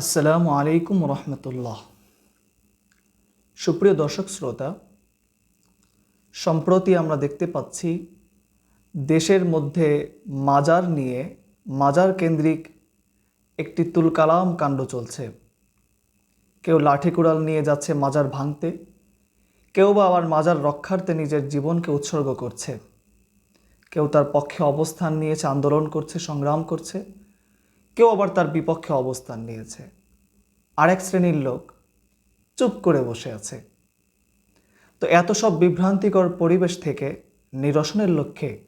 আসসালামু আলাইকুম রহমতুল্লাহ। সুপ্রিয় দর্শক শ্রোতা, সম্প্রতি আমরা দেখতে পাচ্ছি দেশের মধ্যে মাজার নিয়ে মাজার কেন্দ্রিক একটি তুলকালাম কাণ্ড চলছে। কেউ লাঠি কুড়াল নিয়ে যাচ্ছে মাজার ভাঙতে, কেউ বা আবার মাজার রক্ষার্থে নিজের জীবনকে উৎসর্গ করছে। কেউ তার পক্ষে অবস্থান নিয়েছে, আন্দোলন করছে, সংগ্রাম করছে কেউ আবার তার বিপক্ষে অবস্থান নিয়েছে। আরেক শ্রেণির লোক চুপ করে বসে আছে। তো এত সব বিভ্রান্তিকর পরিবেশ থেকে নিরসনের লক্ষ্যে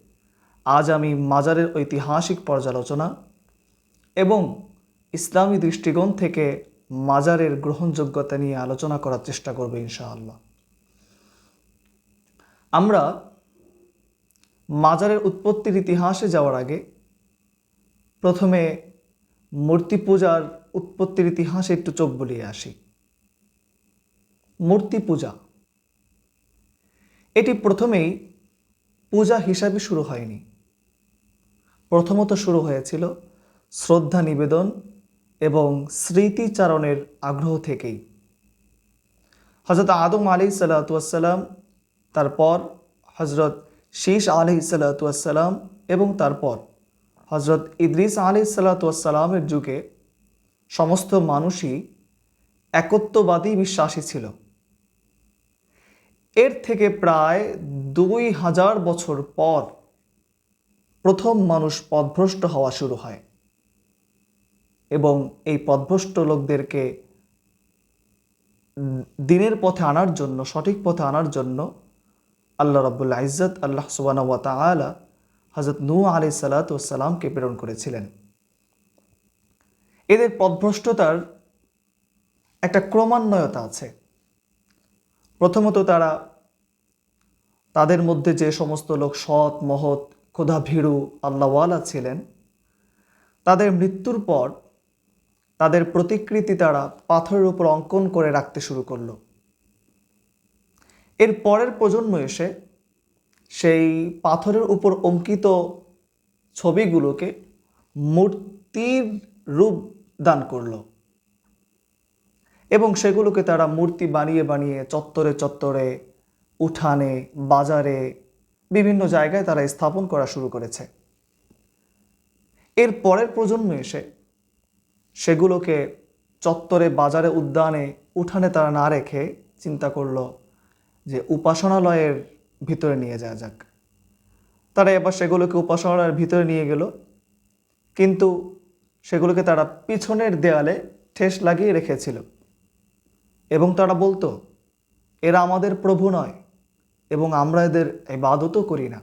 আজ আমি মাজারের ঐতিহাসিক পর্যালোচনা এবং ইসলামী দৃষ্টিকোণ থেকে মাজারের গ্রহণযোগ্যতা নিয়ে আলোচনা করার চেষ্টা করব ইনশাআল্লাহ। আমরা মাজারের উৎপত্তির ইতিহাসে যাওয়ার আগে প্রথমে মূর্তি পূজার উৎপত্তির ইতিহাসে একটু চোখ বুলিয়ে আসি। মূর্তি পূজা। এটি প্রথমেই পূজা হিসাবে শুরু হয়নি। প্রথমত শুরু হয়েছিল শ্রদ্ধা নিবেদন এবং স্মৃতিচারণের আগ্রহ থেকেই। হজরত আদম আলি সাল্লাতুয়াসাল্লাম তারপর হজরত শীষ আলি সাল্লাতুয়াসাল্লাম এবং তারপর হজরত ইদ্রিস আলি সাল্লাতুয়াসাল্লামের যুগে সমস্ত মানুষই একত্ববাদী বিশ্বাসী ছিল। এর থেকে প্রায় দুই হাজার বছর পর প্রথম মানুষ পদভ্রষ্ট হওয়া শুরু হয় এবং এই পদভ্রষ্ট লোকদেরকে দিনের পথে আনার জন্য, সঠিক পথে আনার জন্য আল্লাহ রব্বুল্লা ইজ্জত, আল্লাহ সুবান ওয়া হজরত নূ আলি সালাতামকে প্রেরণ করেছিলেন। এদের পথভ্রষ্টতার একটা ক্রমান্বয়তা আছে। প্রথমত তারা তাদের মধ্যে যে সমস্ত লোক সৎ, মহৎ ক্ষুধা ভীরু, আল্লাহওয়ালা ছিলেন, তাদের মৃত্যুর পর তাদের প্রতিকৃতি তারা পাথরের উপর অঙ্কন করে রাখতে শুরু করল। এর পরের প্রজন্ম এসে সেই পাথরের উপর অঙ্কিত ছবিগুলোকে মূর্তির রূপ দান করল। এবং সেগুলোকে তারা মূর্তি বানিয়ে বানিয়ে চত্বরে চত্বরে, উঠানে, বাজারে, বিভিন্ন জায়গায় তারা স্থাপন করা শুরু করেছে। এর পরের প্রজন্ম এসে সেগুলোকে চত্বরে, বাজারে, উদ্যানে, উঠানে তারা না রেখে চিন্তা করল যে উপাসনালয়ের ভিতরে নিয়ে যাওয়া যাক। তারা এবার সেগুলোকে উপাসনালয়ের ভিতরে নিয়ে গেল। কিন্তু সেগুলোকে তারা পিছনের দেয়ালে ঠেস লাগিয়ে রেখেছিল। এবং তারা বলতো, এরা আমাদের প্রভু নয় এবং আমরা এদের ইবাদতও করি না।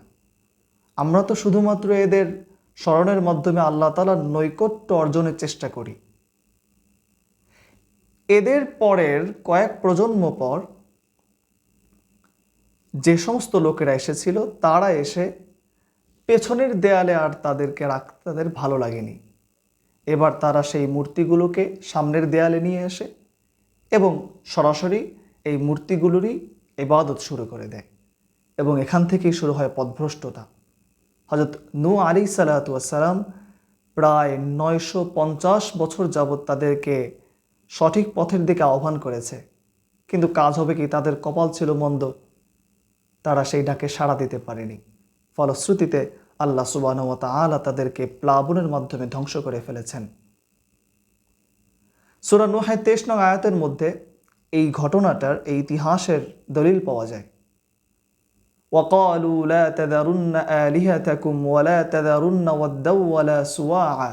আমরা তো শুধুমাত্র এদের স্মরণের মাধ্যমে আল্লাহ তালার নৈকট্য অর্জনের চেষ্টা করি। এদের পরের কয়েক প্রজন্ম পর যে সমস্ত লোকেরা এসেছিল, তারা এসে পেছনের দেয়ালে আর তাদেরকে রাখতে তাদের ভালো লাগেনি। এবার তারা সেই মূর্তিগুলোকে সামনের দেয়ালে নিয়ে আসে এবং সরাসরি এই মূর্তিগুলোরই ইবাদত শুরু করে দেয় এবং এখান থেকেই শুরু হয় পদভ্রষ্টতা হজরত নু আলী সালাতাম প্রায় নয়শো পঞ্চাশ বছর যাবৎ তাদেরকে সঠিক পথের দিকে আহ্বান করেছে। কিন্তু কাজ হবে কি, তাদের কপাল ছিল মন্দ। তারা সেই ডাকে সাড়া দিতে পারেনি ফলশ্রুতিতে আল্লাহ সুবানওয়াত আলা তাদেরকে প্লাবনের মাধ্যমে ধ্বংস করে ফেলেছেন সুরা নুহায় তেইশ নং আয়াতের মধ্যে এই ঘটনাটার এই ইতিহাসের দলিল পাওয়া যায় وقالوا لا تذرن آلهتكم ولا تذرن ودا ولا سواعا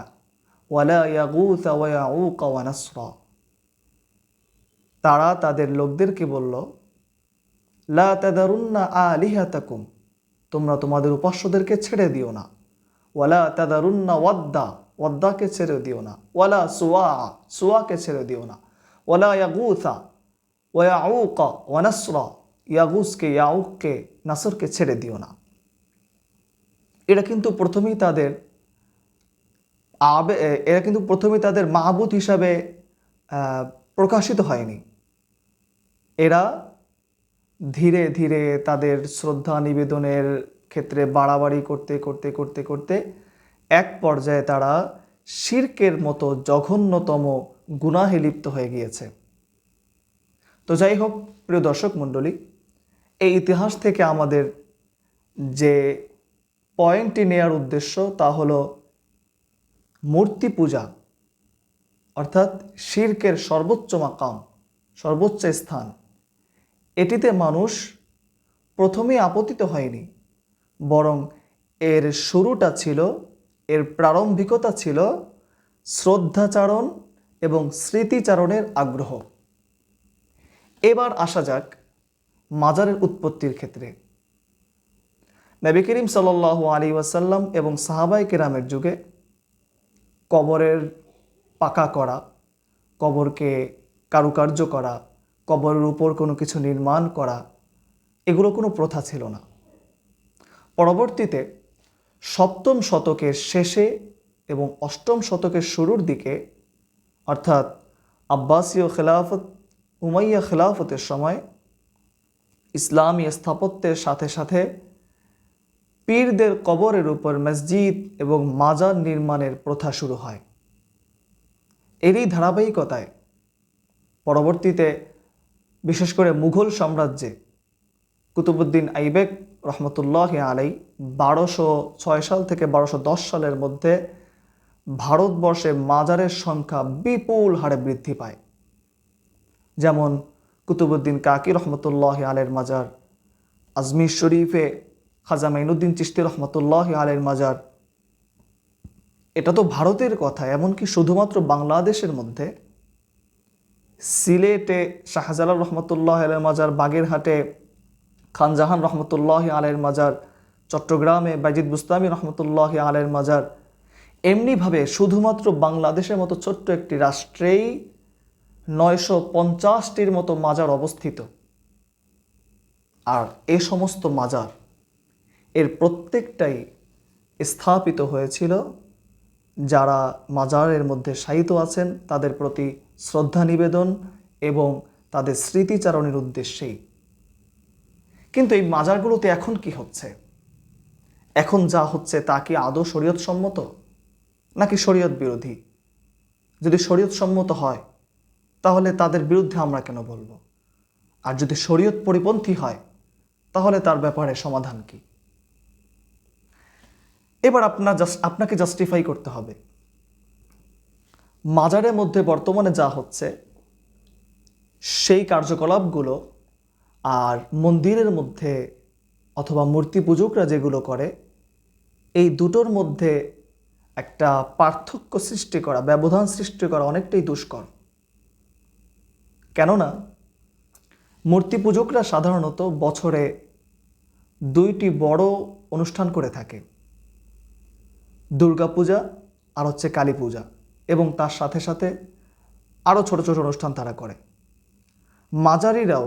ولا يغوث ويعوق ونسرا তারা তাদের লোকদেরকে বলল লা তাদারুন্না আলিহাতাকুম, তোমরা তোমাদের উপাস্যদেরকে ছেড়ে দিও না। ওয়ালা তাদারুন্না ওয়াদ্দা, ওয়াদ্দাকে ছেড়ে দিও না। ওয়ালা সুয়া সুয়াকে ছেড়ে দিও না। ওয়ালা ইয়াগুসা ওয়াউকা ওয়ানাসরা ইয়াগুসকে, ইয়াউককে, নাসরকে ছেড়ে দিও না। এটা কিন্তু প্রথমেই তাদের আবে, এরা কিন্তু প্রথমেই তাদের মাহবুদ হিসাবে প্রকাশিত হয়নি। এরা ধীরে ধীরে তাদের শ্রদ্ধা নিবেদনের ক্ষেত্রে বাড়াবাড়ি করতে করতে করতে করতে এক পর্যায়ে তারা শির্কের মতো জঘন্যতম গুনাহে লিপ্ত হয়ে গিয়েছে। তো যাই হোক, প্রিয় দর্শক মণ্ডলী, এই ইতিহাস থেকে আমাদের যে পয়েন্টটি নেয়ার উদ্দেশ্য তা হলো মূর্তি পূজা, অর্থাৎ শির্কের সর্বোচ্চ মাকাম, সর্বোচ্চ স্থান। এটিতে মানুষ প্রথমে আপতিত হয়নি, বরং এর শুরুটা ছিল, এর প্রারম্ভিকতা ছিল শ্রদ্ধাচারণ এবং স্মৃতিচারণের আগ্রহ। এবার আসা যাক মাজারের উৎপত্তির ক্ষেত্রে। নবী করিম সাল আলী ওয়াসাল্লাম এবং সাহাবাই কেরামের যুগে কবরের পাকা করা, কবরকে কারুকার্য করা কবরের উপর কোনো কিছু নির্মাণ করা, এগুলো কোনো প্রথা ছিল না। পরবর্তীতে সপ্তম শতকের শেষে এবং অষ্টম শতকের শুরুর দিকে, অর্থাৎ আব্বাসীয় খেলাফত, উমাইয়া খেলাফতের সময়, ইসলামী স্থাপত্যের সাথে সাথে পীরদের কবরের উপর মসজিদ এবং মাজার নির্মাণের প্রথা শুরু হয়। এরই ধারাবাহিকতায় পরবর্তীতে বিশেষ করে মুঘল সাম্রাজ্যে কুতুবুদ্দিন আইবেক রহমতুল্লাহ আলাই বারোশো ছয় সাল থেকে বারোশো দশ সালের মধ্যে ভারতবর্ষে মাজারের সংখ্যা বিপুল হারে বৃদ্ধি পায়। যেমন কুতুবুদ্দিন কাকি রহমতুল্লাহ আলের মাজার আজমির শরীফে খাজা মাইনুদ্দিন চিস্তি রহমতুল্লাহ আলের মাজার। এটা তো ভারতের কথা, এমনকি শুধুমাত্র বাংলাদেশের মধ্যে সিলেটে শাহজালাল রহমতুল্লাহ আলের মাজার, বাগেরহাটে খানজাহান রহমতুল্লাহ আলের মাজার, চট্টগ্রামে বাইজিদ বুস্তামি রহমতুল্লাহ আলের মাজার। এমনিভাবে শুধুমাত্র বাংলাদেশের মতো ছোট্ট একটি রাষ্ট্রেই নয়শো পঞ্চাশটির মতো মাজার অবস্থিত। আর এ সমস্ত মাজার এর প্রত্যেকটাই স্থাপিত হয়েছিল যারা মাজারের মধ্যে শায়িত আছেন, তাদের প্রতি শ্রদ্ধা নিবেদন এবং তাদের স্মৃতিচারণের উদ্দেশ্যেই। কিন্তু এই মাজারগুলোতে এখন কি হচ্ছে? এখন যা হচ্ছে তা কি আদৌ শরীয়ত সম্মত নাকি শরীয়ত বিরোধী? যদি শরীয়ত সম্মত হয়, তাহলে তাদের বিরুদ্ধে আমরা কেন বলব? আর যদি শরীয়ত পরিপন্থী হয়, তাহলে তার ব্যাপারে সমাধান কি? এবার আপনার জাস্ট আপনাকে জাস্টিফাই করতে হবে। মাজারের মধ্যে বর্তমানে যা হচ্ছে, সেই কার্যকলাপগুলো আর মন্দিরের মধ্যে অথবা মূর্তি পূজকরা যেগুলো করে, এই দুটোর মধ্যে একটা পার্থক্য সৃষ্টি করা, ব্যবধান সৃষ্টি করা অনেকটাই দুষ্কর। কেননা, মূর্তি পূজকরা সাধারণত বছরে দুইটি বড় অনুষ্ঠান করে থাকে। দুর্গাপূজা আর হচ্ছে কালী পূজা এবং তার সাথে সাথে আরও ছোট ছোট অনুষ্ঠান তারা করে। মাজারিরাও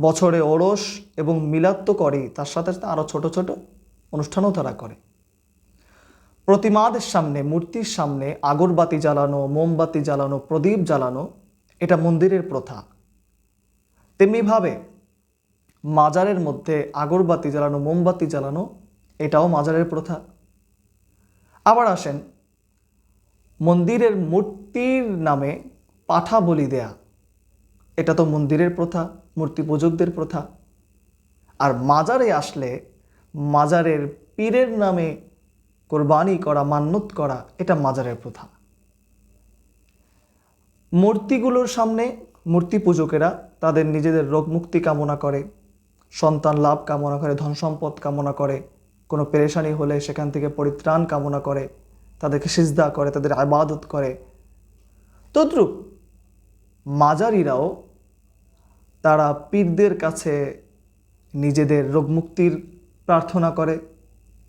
বছরে ওরস এবং মিলাদ তো করেই, তার সাথে সাথে আরও ছোট ছোট অনুষ্ঠানও তারা করে। প্রতিমাদের সামনে, মূর্তির সামনে আগরবাতি জ্বালানো, মোমবাতি জ্বালানো, প্রদীপ জ্বালানো, এটা মন্দিরের প্রথা। তেমনিভাবে মাজারের মধ্যে আগরবাতি জ্বালানো, মোমবাতি জ্বালানো, এটাও মাজারের প্রথা। আবার আসেন মন্দিরের মূর্তির নামে পাঠা বলি দেয়া। এটা তো মন্দিরের প্রথা, মূর্তি পূজকদের প্রথা। আর মাজারে আসলে মাজারের পীরের নামে কোরবানি করা মান্যত করা, এটা মাজারের প্রথা। মূর্তিগুলোর সামনে মূর্তি পূজকেরা তাদের নিজেদের রোগ মুক্তি কামনা করে, সন্তান লাভ কামনা করে ধন সম্পদ কামনা করে, কোনো পেরেশানি হলে সেখান থেকে পরিত্রাণ কামনা করে। তাদেরকে সিজদা করে, তাদের আবাদত করে। তদ্রুপ মাজারিরাও তারা পীরদের কাছে নিজেদের রোগমুক্তির প্রার্থনা করে,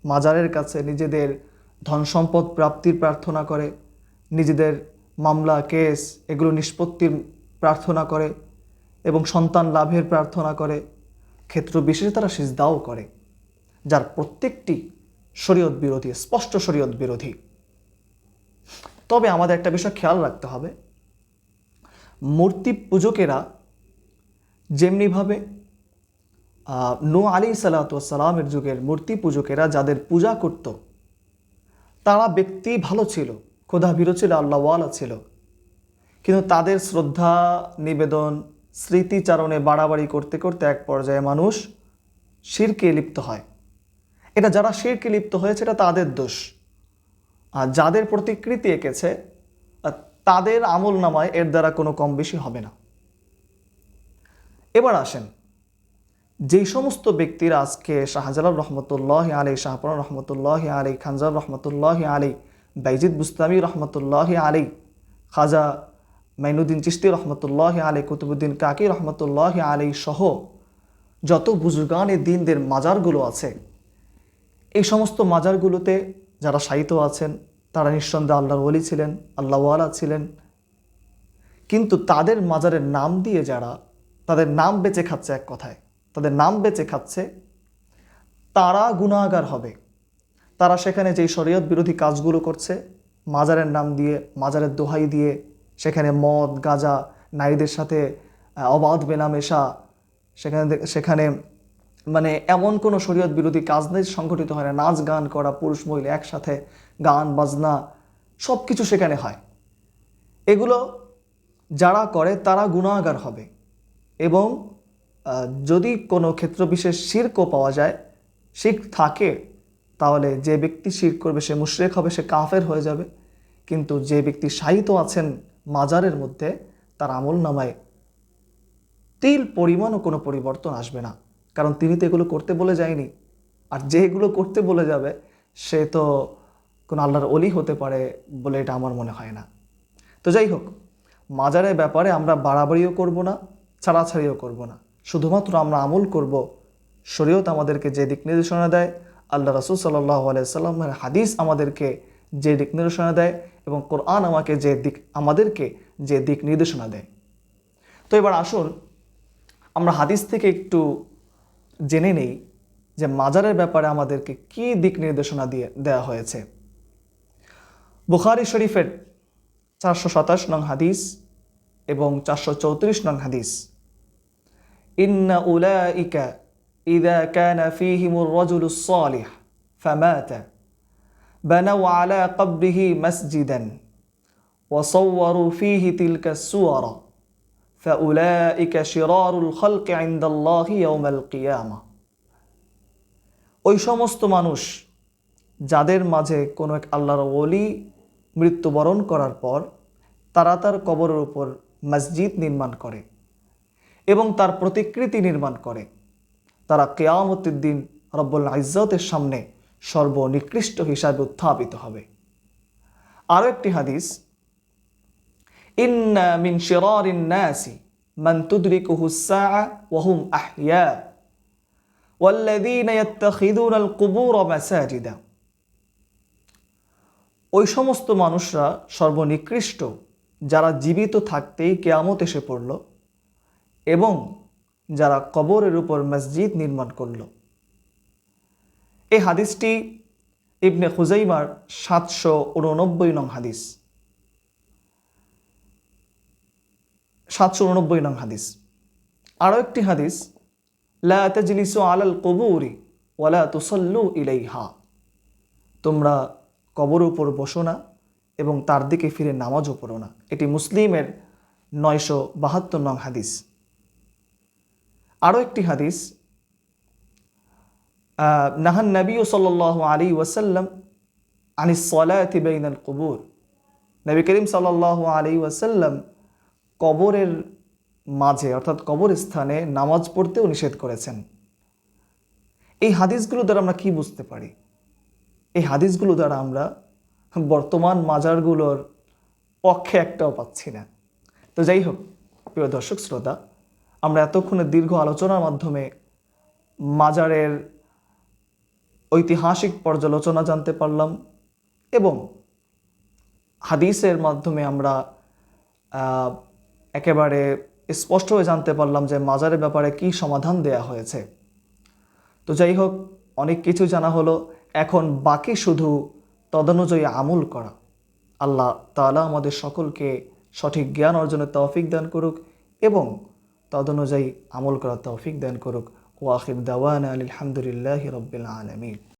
মাজারের কাছে নিজেদের ধন সম্পদ প্রাপ্তির প্রার্থনা করে, নিজেদের মামলা, কেস এগুলো নিষ্পত্তির প্রার্থনা করে এবং সন্তান লাভের প্রার্থনা করে। ক্ষেত্র বিশেষে তারা সিজদাও করে, যার প্রত্যেকটি শরীয়ত বিরোধী, স্পষ্ট শরীয়ত বিরোধী। তবে আমাদের একটা বিষয় খেয়াল রাখতে হবে। মূর্তি পূজকেরা যেমনিভাবে নো আলী সালাতামের যুগের মূর্তি পূজকেরা যাদের পূজা করত, তারা ব্যক্তি ভালো ছিল খোদা ভীরু ছিল, আল্লাহওয়ালা ছিল। কিন্তু তাদের শ্রদ্ধা, নিবেদন, স্মৃতিচারণে বাড়াবাড়ি করতে করতে এক পর্যায়ে মানুষ শিরকে লিপ্ত হয়। এটা যারা শিরকে লিপ্ত হয়েছে, এটা তাদের দোষ। আর যাদের প্রতিকৃতি এঁকেছে তাদের আমল নামায় এর দ্বারা কোনো কম বেশি হবে না। এবার আসেন, যেই সমস্ত ব্যক্তিরা আজকে শাহজালাল রহমতুল্লাহ আলী শাহপুর রহমতুল্লাহ আলী খানজার রহমতুল্লাহ আলী বাইজিদ বুস্তামি রহমতুল্লাহ আলী খাজা মাইনুদ্দিন চিস্তি রহমতুল্লাহ আলী কুতুবুদ্দিন কাকি রহমতুল্লাহ আলী সহ যত বুজুর্গান দিনদের মাজারগুলো আছে, এই সমস্ত মাজারগুলোতে যারা সাহিত্য আছেন, তারা নিঃসন্দেহে আল্লাহর ওলি ছিলেন আল্লাহওয়ালা ছিলেন। কিন্তু তাদের মাজারের নাম দিয়ে যারা তাদের নাম বেঁচে খাচ্ছে এক কথায়, তাদের নাম বেঁচে খাচ্ছে, তারা গুণাগার হবে। তারা সেখানে যেই শরীয়ত বিরোধী কাজগুলো করছে, মাজারের নাম দিয়ে, মাজারের দোহাই দিয়ে, সেখানে মদ, গাঁজা, নারীদের সাথে অবাধ মেলামেশা, সেখানে সেখানে মানে এমন কোনো শরীয়ত বিরোধী কাজ নেই, সংগঠিত হয় না। নাচ, গান করা, পুরুষ, মহিলা একসাথে গান, বাজনা সব কিছু সেখানে হয়। এগুলো যারা করে তারা গুণাগার হবে। এবং যদি কোনো ক্ষেত্র বিশেষ শির্কও পাওয়া যায় শির্ক থাকে, তাহলে যে ব্যক্তি শির্ক করবে সে মুশরেক হবে, সে কাফের হয়ে যাবে। কিন্তু যে ব্যক্তি সাহিত্য আছেন মাজারের মধ্যে, তার আমল নামায় তিল পরিমাণও কোনো পরিবর্তন আসবে না। কারণ তিনি তো এগুলো করতে বলে যায়নি। আর যে এগুলো করতে বলে যাবে, সে তো কোনো আল্লাহর অলি হতে পারে বলে এটা আমার মনে হয় না। তো যাই হোক, মাজারের ব্যাপারে আমরা বাড়াবাড়িও করব না, ছাড়াছাড়িও করব না। শুধুমাত্র আমরা আমল করব, শরীয়ত আমাদেরকে যে দিক নির্দেশনা দেয়, আল্লাহ রসুল সাল্লাহ আলাইসাল্লামের হাদিস আমাদেরকে যে দিক নির্দেশনা দেয় এবং কোরআন আমাকে যে দিক, আমাদেরকে যে দিক নির্দেশনা দেয়। তো এবার আসুন, আমরা হাদিস থেকে একটু জেনে নেই যে মাজারের ব্যাপারে আমাদেরকে কি দিক নির্দেশনা দিয়ে দেওয়া হয়েছে বুখারি শরীফের চারশো সাতাশ নং হাদিস এবং চারশো চৌত্রিশ নং হাদিস ইন্না উলাইকা ইদা কানা ফিহিমুর রাজুলুস সালিহ ফামাতা بنوا على قبره مسجدا وصوروا فيه تلك السور কিয়ামা। ওই সমস্ত মানুষ যাদের মাঝে কোনো এক আল্লাহর ওলি মৃত্যুবরণ করার পর, তারা তার কবরের উপর মসজিদ নির্মাণ করে এবং তার প্রতিকৃতি নির্মাণ করে। তারা কেয়ামতুদ্দিন দিন রব্বুল ইজ্জতের সামনে সর্বনিকৃষ্ট হিসাবে উত্থাপিত হবে। আরও একটি হাদিস ইন্না মিন শিরারিন নাসি মান তুদরিকুহু সাআ ওয়া হুম আহইয়া ওয়াল্লাযীনা ইত্তাখিযুনা আল কুবুর মাসাজিদা ওই সমস্ত মানুষরা সর্বনিকৃষ্ট, যারা জীবিত থাকতেই কেয়ামত এসে পড়ল এবং যারা কবরের উপর মসজিদ নির্মাণ করল। এই হাদিসটি ইবনে খুজাইমার সাতশো উননব্বই নং হাদিস। সাতশো উননব্বই নং হাদিস। আরও একটি হাদিস, লা তাজলিসু আলাল কবুরি ওয়ালা তুসল্লু ইলাইহা। তোমরা কবর উপর বসো না এবং তার দিকে ফিরে নামাজও পড়ো না। এটি মুসলিমের নয়শো বাহাত্তর নং হাদিস। আরও একটি হাদিস নাহান নবী সাল আলী ওয়াসাল্লাম আনি সলাতি বেইনাল কবুর। নবী করিম সাল আলী ওয়াসাল্লাম কবরের মাঝে, অর্থাৎ কবর স্থানে নামাজ পড়তেও নিষেধ করেছেন। এই হাদিসগুলো দ্বারা আমরা কি বুঝতে পারি? এই হাদিসগুলো দ্বারা আমরা বর্তমান মাজারগুলোর পক্ষে একটাও পাচ্ছি না। তো যাই হোক, প্রিয় দর্শক, শ্রোতা, আমরা এতক্ষণের দীর্ঘ আলোচনার মাধ্যমে মাজারের ঐতিহাসিক পর্যালোচনা জানতে পারলাম এবং হাদিসের মাধ্যমে আমরা একেবারে স্পষ্ট হয়ে জানতে পারলাম যে মাজারের ব্যাপারে কি সমাধান দেয়া হয়েছে। তো যাই হোক, অনেক কিছু জানা হলো। এখন বাকি শুধু তদনুযায়ী আমল করা। আল্লাহ তাআলা আমাদের সকলকে সঠিক জ্ঞান অর্জনের তৌফিক দান করুক এবং তদনুযায়ী আমল করার তৌফিক দান করুক। ওয়াখির দাওয়ান আলহামদুলিল্লাহ রব্বিল আলমিন।